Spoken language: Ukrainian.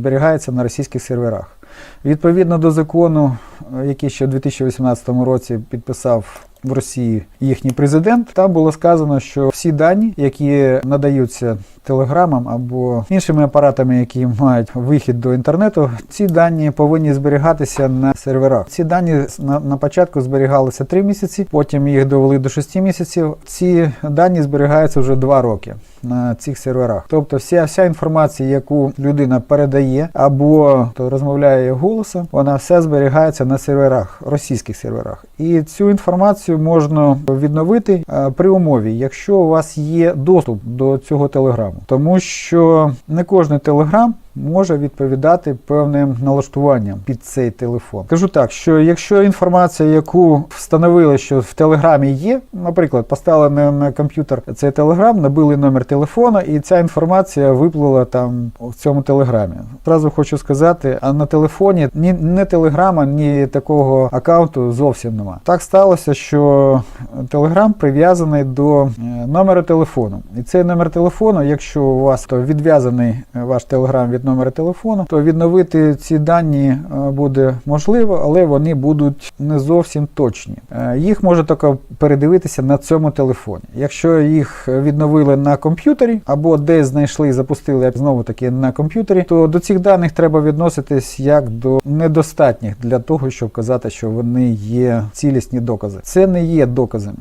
зберігається на російських серверах. Відповідно до закону, е, який ще у 2018 році підписав в Росії їхній президент, там було сказано, що всі дані, які надаються телеграмам або іншими апаратами, які мають вихід до інтернету, ці дані повинні зберігатися на серверах. Ці дані на, на початку зберігалися 3 місяці, потім їх довели до 6 місяців. Ці дані зберігаються вже 2 роки на цих серверах. Тобто вся, вся інформація, яку людина передає або то розмовляє голосом, вона все зберігається на серверах, російських серверах. І цю інформацію можна відновити е, при умові, якщо у вас є доступ до цього телеграму, тому що не кожний телеграм. Може відповідати певним налаштуванням під цей телефон. Кажу так, що якщо інформація, яку встановили, що в телеграмі є, наприклад, поставили на, на комп'ютер цей телеграм, набили номер телефона, і ця інформація виплила там в цьому телеграмі. Зразу хочу сказати, а на телефоні ні не телеграма, ні такого аккаунту зовсім нема. Так сталося, що телеграм прив'язаний до е, номера телефону. І цей номер телефону, якщо у вас то відв'язаний ваш телеграм від номера телефону, то відновити ці дані е, буде можливо, але вони будуть не зовсім точні. Е, Їх може тільки передивитися на цьому телефоні. Якщо їх відновили на комп'ютері або десь знайшли і запустили знову таки на комп'ютері, то до цих даних треба відноситись як до недостатніх для того, щоб казати, що вони є цілісні докази. Це не є доказами.